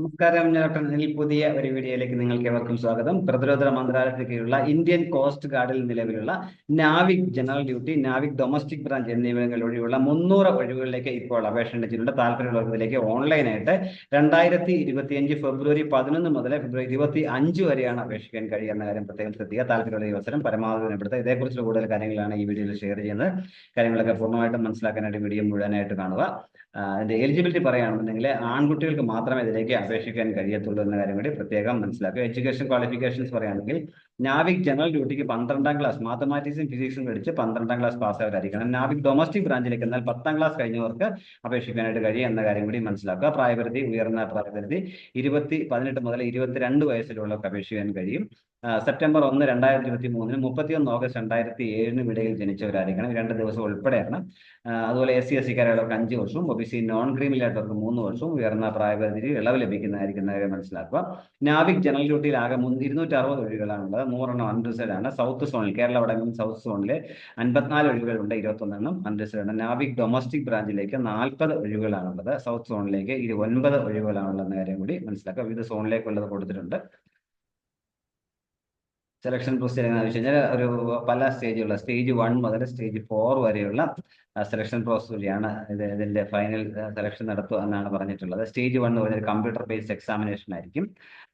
നമസ്കാരം ഞാൻ ഡോക്ടർ പുതിയ ഒരു വീഡിയോയിലേക്ക് നിങ്ങൾക്ക് ഏവർക്കും സ്വാഗതം. പ്രതിരോധ മന്ത്രാലയത്തിന് കീഴിലുള്ള ഇന്ത്യൻ കോസ്റ്റ് ഗാർഡിൽ നിലവിലുള്ള Navik general duty Navik domestic branch എന്നിവിടങ്ങളിൽ ഒഴിവുള്ള മുന്നൂറ് ഒഴിവുകളിലേക്ക് ഇപ്പോൾ അപേക്ഷ ക്ഷണിച്ചിട്ടുണ്ട് താല്പര്യമുള്ളവരിലേക്ക് ഓൺലൈനായിട്ട് രണ്ടായിരത്തി ഇരുപത്തിയഞ്ച് ഫെബ്രുവരി പതിനൊന്ന് മുതൽ ഫെബ്രുവരി ഇരുപത്തി അഞ്ച് വരെയാണ് അപേക്ഷിക്കാൻ കഴിയുന്ന കാര്യം പ്രത്യേകം ശ്രദ്ധിക്കുക. താല്പര്യമുള്ള ഈ അവസരം പരമാവധി ഉൾപ്പെടുത്തുക ഇതേക്കുറിച്ച് കൂടുതൽ കാര്യങ്ങളാണ് ഈ വീഡിയോയിൽ ഷെയർ ചെയ്യുന്നത്. കാര്യങ്ങളൊക്കെ പൂർണമായിട്ടും മനസ്സിലാക്കാനായിട്ട് വീഡിയോ മുഴുവനായിട്ട് കാണുക. അതിന്റെ എലിജിബിലിറ്റി പറയുകയാണെന്നുണ്ടെങ്കിൽ ആൺകുട്ടികൾക്ക് മാത്രമേ ഇതിലേക്ക് അപേക്ഷിക്കാൻ കഴിയത്തുള്ളൂ എന്ന കാര്യം കൂടി പ്രത്യേകം മനസ്സിലാക്കുക. എഡ്യൂക്കേഷൻ ക്വാളിഫിക്കേഷൻസ് പറയുകയാണെങ്കിൽ നാവിക് ജനറൽ ഡ്യൂട്ടിക്ക് പന്ത്രണ്ടാം ക്ലാസ് മാത്തമാറ്റിക്സും ഫിസിക്സും പഠിച്ച് പന്ത്രണ്ടാം ക്ലാസ് പാസ്സായവരായിരിക്കണം നാവിക് ഡൊമസ്റ്റിക് ബ്രാഞ്ചിലേക്ക് എന്നാൽ പത്താം ക്ലാസ് കഴിഞ്ഞവർക്ക് അപേക്ഷിക്കാനായിട്ട് കഴിയും എന്ന കാര്യം കൂടി മനസ്സിലാക്കുക. പ്രായപരിധി ഉയർന്ന പ്രായപരിധി ഇരുപത്തി പതിനെട്ട് മുതൽ ഇരുപത്തിരണ്ട് വയസ്സിലുള്ളവർക്ക് അപേക്ഷിക്കാൻ കഴിയും. സെപ്റ്റംബർ ഒന്ന് രണ്ടായിരത്തി ഇരുപത്തി മൂന്നിന് മുപ്പത്തിയൊന്ന് ഓഗസ്റ്റ് രണ്ടായിരത്തി ഏഴിനും ഇടയിൽ ജനിച്ചവരായിരിക്കണം രണ്ട് ദിവസം ഉൾപ്പെടെയാണ്. അതുപോലെ എസ് സി എസ് സിക്കാരുള്ളവർക്ക് അഞ്ച് വർഷവും ഒ ബി സി നോൺ ക്രീമിലായിട്ടവർക്ക് മൂന്ന് വർഷവും ഉയർന്ന പ്രായപരിധി ഇളവ് ലഭിക്കുന്നതായിരിക്കും മനസ്സിലാക്കുക. നാവിക് ജനറൽ ഡ്യൂട്ടിയിൽ ആകെ ഇരുന്നൂറ്റി അറുപത് ഉള്ളത് നൂറെണ്ണം അൺറിസർഡ് ആണ്. സൗത്ത് സോണിൽ കേരള വടങ്ങും സൗത്ത് സോണിലെ അൻപത്തിനാല് ഒഴിവുകളുണ്ട് ഇരുപത്തൊന്നെണ്ണം അൺറിസർഡ് ആണ്. നാവിക് ഡൊമസ്റ്റിക് ബ്രാഞ്ചിലേക്ക് നാൽപ്പത് ഒഴിവുകളാണുള്ളത്. സൗത്ത് സോണിലേക്ക് ഇരു ഒൻപത് ഒഴിവുകളാണുള്ളത് എന്ന കാര്യം കൂടി മനസ്സിലാക്കുക. വിവിധ സോണിലേക്കുള്ളത് കൊടുത്തിട്ടുണ്ട്. സെലക്ഷൻ പ്രൊസീജിയർ എങ്ങനെയാണെന്ന് വെച്ച് കഴിഞ്ഞാൽ ഒരു പല സ്റ്റേജുള്ള സ്റ്റേജ് വൺ മുതൽ സ്റ്റേജ് ഫോർ വരെയുള്ള സെലക്ഷൻ പ്രോസസ് ഇത് ഇതിന്റെ ഫൈനൽ സെലക്ഷൻ നടത്തുക എന്നാണ് പറഞ്ഞിട്ടുള്ളത്. സ്റ്റേജ് വൺ എന്ന് പറഞ്ഞാൽ കമ്പ്യൂട്ടർ ബേസ്ഡ് എക്സാമിനേഷൻ ആയിരിക്കും.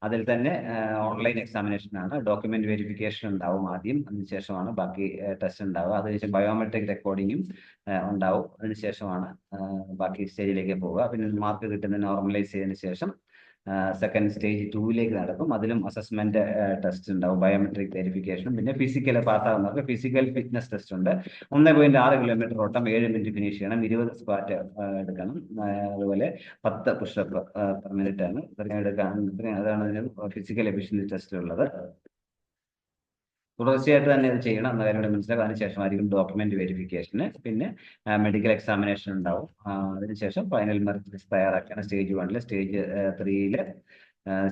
അതിൽ തന്നെ ഓൺലൈൻ എക്സാമിനേഷൻ ആണ്. ഡോക്യുമെന്റ് വെരിഫിക്കേഷൻ ഉണ്ടാവും ആദ്യം അതിനുശേഷമാണ് ബാക്കി ടെസ്റ്റ് ഉണ്ടാവുക. അതിനുശേഷം ബയോമെട്രിക് റെക്കോർഡിങ്ങും ഉണ്ടാവും. അതിനുശേഷമാണ് ബാക്കി സ്റ്റേജിലേക്ക് പോവുക. പിന്നെ മാർക്ക് കിട്ടുന്ന നോർമലൈസ് ചെയ്തതിനു ശേഷം സെക്കൻഡ് സ്റ്റേജ് ടൂവിലേക്ക് നടക്കും. അതിലും അസസ്മെന്റ് ടെസ്റ്റ് ഉണ്ടാവും. ബയോമെട്രിക് വെരിഫിക്കേഷൻ പിന്നെ ഫിസിക്കൽ പാസ്സാകുന്നവർക്ക് ഫിസിക്കൽ ഫിറ്റ്നസ് ടെസ്റ്റ് ഉണ്ട്. ഒന്ന് പോയിന്റ് ആറ് കിലോമീറ്റർ ഓട്ടം ഏഴ് മിനിറ്റ് ഫിനിഷ് ചെയ്യണം. ഇരുപത് സ്ക്വാറ്റ് എടുക്കണം. അതുപോലെ പത്ത് പുഷപ്പ് പെർ മിനിറ്റ് ആണ് ഇത്രയും എടുക്കാൻ അതാണ് ഫിസിക്കൽ എഫിഷ്യൻസി ടെസ്റ്റ് ഉള്ളത്. തുടർച്ചയായിട്ട് തന്നെ ഇത് ചെയ്യണം. എന്ന കാര്യം കൂടി മനസ്സിലാക്കുക അതിനുശേഷമായിരിക്കും ഡോക്യുമെന്റ് വെരിഫിക്കേഷന് പിന്നെ മെഡിക്കൽ എക്സാമിനേഷൻ ഉണ്ടാവും. അതിനുശേഷം ഫൈനൽ മെറിറ്റ് ലിസ്റ്റ് തയ്യാറാക്കിയാണ്. സ്റ്റേജ് വണ്ണിൽ സ്റ്റേജ് ത്രീയിൽ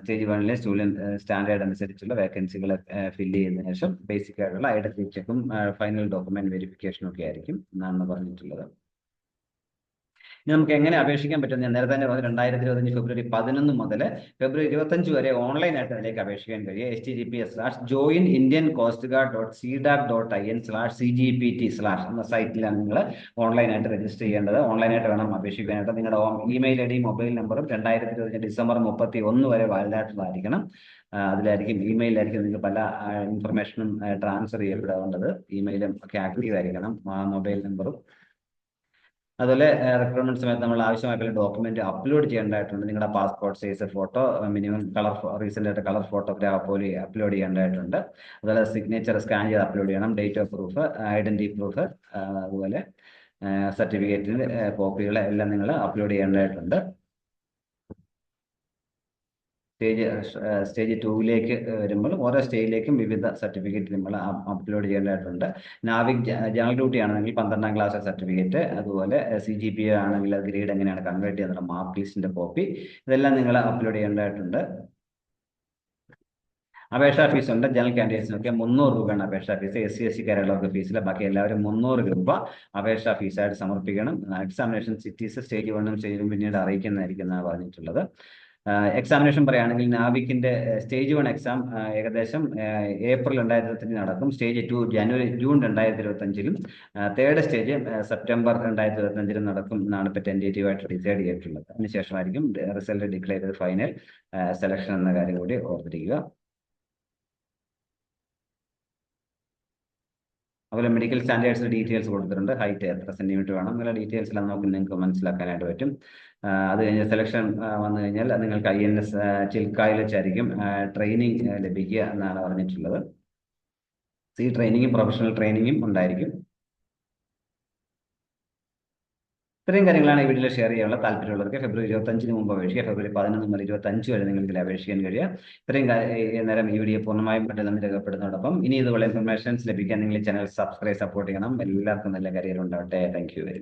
സ്റ്റേജ് വണ്ണിലെ സ്റ്റുഡന്റ് സ്റ്റാൻഡേർഡ് അനുസരിച്ചുള്ള വേക്കൻസികൾ ഫില്ല് ചെയ്തതിനു ശേഷം ബേസിക് ആയിട്ടുള്ള ഐഡന്റിറ്റി ചെക്കും ഫൈനൽ ഡോക്യുമെന്റ് വെരിഫിക്കേഷനും ഒക്കെ ആയിരിക്കും എന്നാണ് പറഞ്ഞിട്ടുള്ളത്. ഇനി നമുക്ക് എങ്ങനെ അപേക്ഷിക്കാൻ പറ്റും ഞാൻ നേരത്തെ തന്നെ പറഞ്ഞു രണ്ടായിരത്തി ഇരുപത്തഞ്ച് ഫെബ്രുവരി പതിനൊന്ന് മുതൽ ഫെബ്രുവരി ഇരുപത്തഞ്ച് വരെ ഓൺലൈൻ ആയിട്ട് അതിലേക്ക് അപേക്ഷിക്കാൻ കഴിയും H T G P S slash join Indian coast guard dot C DAC dot I N slash C G P T slash എന്ന സൈറ്റിലാണ് നിങ്ങൾ ഓൺലൈനായിട്ട് രജിസ്റ്റർ ചെയ്യേണ്ടത്. ഓൺലൈനായിട്ട് വേണം അപേക്ഷിക്കാനായിട്ട്. നിങ്ങളുടെ ഇമെയിൽ ഐ ഡി മൊബൈൽ നമ്പറും രണ്ടായിരത്തി ഇരുപത്തഞ്ച് ഡിസംബർ മുപ്പത്തി ഒന്ന് വരെ വാലിഡായിട്ടുള്ളതായിരിക്കണം അതിലായിരിക്കും ഇമെയിലായിരിക്കും നിങ്ങൾക്ക് പല ഇൻഫർമേഷനും ട്രാൻസ്ഫർ ചെയ്യപ്പെടാറുണ്ടത് ഇമെയിലും ഒക്കെ ആക്റ്റീവ് ആയിരിക്കണം. മൊബൈൽ നമ്പറും അതുപോലെ റിക്രൂട്ട്മെന്റ് സമയത്ത് നമ്മൾ ആവശ്യമായ ഡോക്യുമെന്റ് അപ്ലോഡ് ചെയ്യേണ്ടതായിട്ടുണ്ട്. നിങ്ങളുടെ passport size photo minimum colour recent ആയിട്ട് കളർ ഫോട്ടോഗ്രാഫ് പോലെ അപ്ലോഡ് ചെയ്യേണ്ടതായിട്ടുണ്ട്. അതുപോലെ സിഗ്നേച്ചർ സ്കാൻ ചെയ്ത് അപ്ലോഡ് ചെയ്യണം. Date of proof identity proof അതുപോലെ സർട്ടിഫിക്കറ്റിന്റെ കോപ്പികൾ എല്ലാം നിങ്ങൾ അപ്ലോഡ് ചെയ്യേണ്ടതായിട്ടുണ്ട്. സ്റ്റേജ് സ്റ്റേജ് ടൂവിലേക്ക് വരുമ്പോൾ ഓരോ സ്റ്റേജിലേക്കും വിവിധ സർട്ടിഫിക്കറ്റ് നമ്മൾ അപ്ലോഡ് ചെയ്യേണ്ടതായിട്ടുണ്ട്. നാവിക് ജനറൽ ഡ്യൂട്ടി ആണെങ്കിൽ പന്ത്രണ്ടാം ക്ലാസ് സർട്ടിഫിക്കറ്റ് അതുപോലെ സി ജി പി ആണെങ്കിൽ ഗ്രേഡ് എങ്ങനെയാണ് കൺവേർട്ട് ചെയ്യുന്നത് മാർക്ക് ലിസ്റ്റിന്റെ കോപ്പി ഇതെല്ലാം നിങ്ങൾ അപ്ലോഡ് ചെയ്യേണ്ടതായിട്ടുണ്ട്. അപേക്ഷാ ഫീസ് ഉണ്ട്. ജനറൽ കാൻഡിഡേറ്റ്സിനൊക്കെ മുന്നൂറ് രൂപയാണ് അപേക്ഷാ ഫീസ് എസ് സി എസ് സിക്കാരുള്ളവർക്ക് ഫീസില്ല ബാക്കി എല്ലാവരും മുന്നൂറ് രൂപ അപേക്ഷാ ഫീസായിട്ട് സമർപ്പിക്കണം. എക്സാമിനേഷൻ സിറ്റീസ് സ്റ്റേജ് വണ്ണും സ്റ്റേജും പിന്നീട് അറിയിക്കുന്നതായിരിക്കും എന്നാണ് പറഞ്ഞിട്ടുള്ളത്. എക്സാമിനേഷൻ പറയുകയാണെങ്കിൽ നാവിക്കിന്റെ സ്റ്റേജ് വൺ എക്സാം ഏകദേശം ഏപ്രിൽ രണ്ടായിരത്തി നടക്കും. സ്റ്റേജ് ടു ജനുവരി ജൂൺ രണ്ടായിരത്തി ഇരുപത്തഞ്ചിലും തേർഡ് സ്റ്റേജ് സെപ്റ്റംബർ രണ്ടായിരത്തി ഇരുപത്തഞ്ചിലും നടക്കും എന്നാണ് ഇപ്പോൾ ടെന്റേറ്റീവ് ആയിട്ട് ഡിസൈഡ് ചെയ്തിട്ടുള്ളത്. അതിനുശേഷമായിരിക്കും റിസൾട്ട് ഡിക്ലെയർ ചെയ്ത് ഫൈനൽ സെലക്ഷൻ എന്ന കാര്യം കൂടി ഓർത്തിരിക്കുക. അതുപോലെ മെഡിക്കൽ സ്റ്റാൻഡേർഡ്സ് ഡീറ്റെയിൽസ് കൊടുത്തിട്ടുണ്ട്. ഹൈറ്റ് എത്ര സെന്റിമീറ്റർ വേണം എന്നുള്ള ഡീറ്റെയിൽസ് എല്ലാം നമുക്ക് നിങ്ങൾക്ക് മനസ്സിലാക്കാനായിട്ട് പറ്റും. അത് കഴിഞ്ഞ് സെലക്ഷൻ വന്നു കഴിഞ്ഞാൽ നിങ്ങൾക്ക് ഐ എൻ എസ് ചിൽക്കായിൽ വെച്ചായിരിക്കും ട്രെയിനിങ് ലഭിക്കുക എന്നാണ് പറഞ്ഞിട്ടുള്ളത്. സി ട്രെയിനിങ്ങും പ്രൊഫഷണൽ ട്രെയിനിങ്ങും ഉണ്ടായിരിക്കും. ഇത്രയും കാര്യങ്ങളാണ് ഈ വീഡിയോയിൽ ഷെയർ ചെയ്യാനുള്ള താല്പര്യമുള്ളവർക്ക് ഫെബ്രുവരി ഇരുപത്തഞ്ചിന് മുമ്പ് അപേക്ഷിക്കുക. ഫെബ്രുവരി പതിനൊന്ന് മുതൽ ഇരുപത്തഞ്ച് വരെ നിങ്ങൾക്ക് അപേക്ഷിക്കാൻ കഴിയുക. ഇത്രയും നേരം ഈ വീഡിയോ പൂർണമായും പെട്ടെന്ന് രേഖപ്പെടുന്നതോടൊപ്പം ഇനി ഇതുപോലെ ഇൻഫർമേഷൻസ് ലഭിക്കാൻ നിങ്ങൾ ചാനൽ സബ്സ്ക്രൈബ് സപ്പോർട്ട് ചെയ്യണം. എല്ലാവർക്കും നല്ല കരിയർ ഉണ്ടാവട്ടെ. Thank you very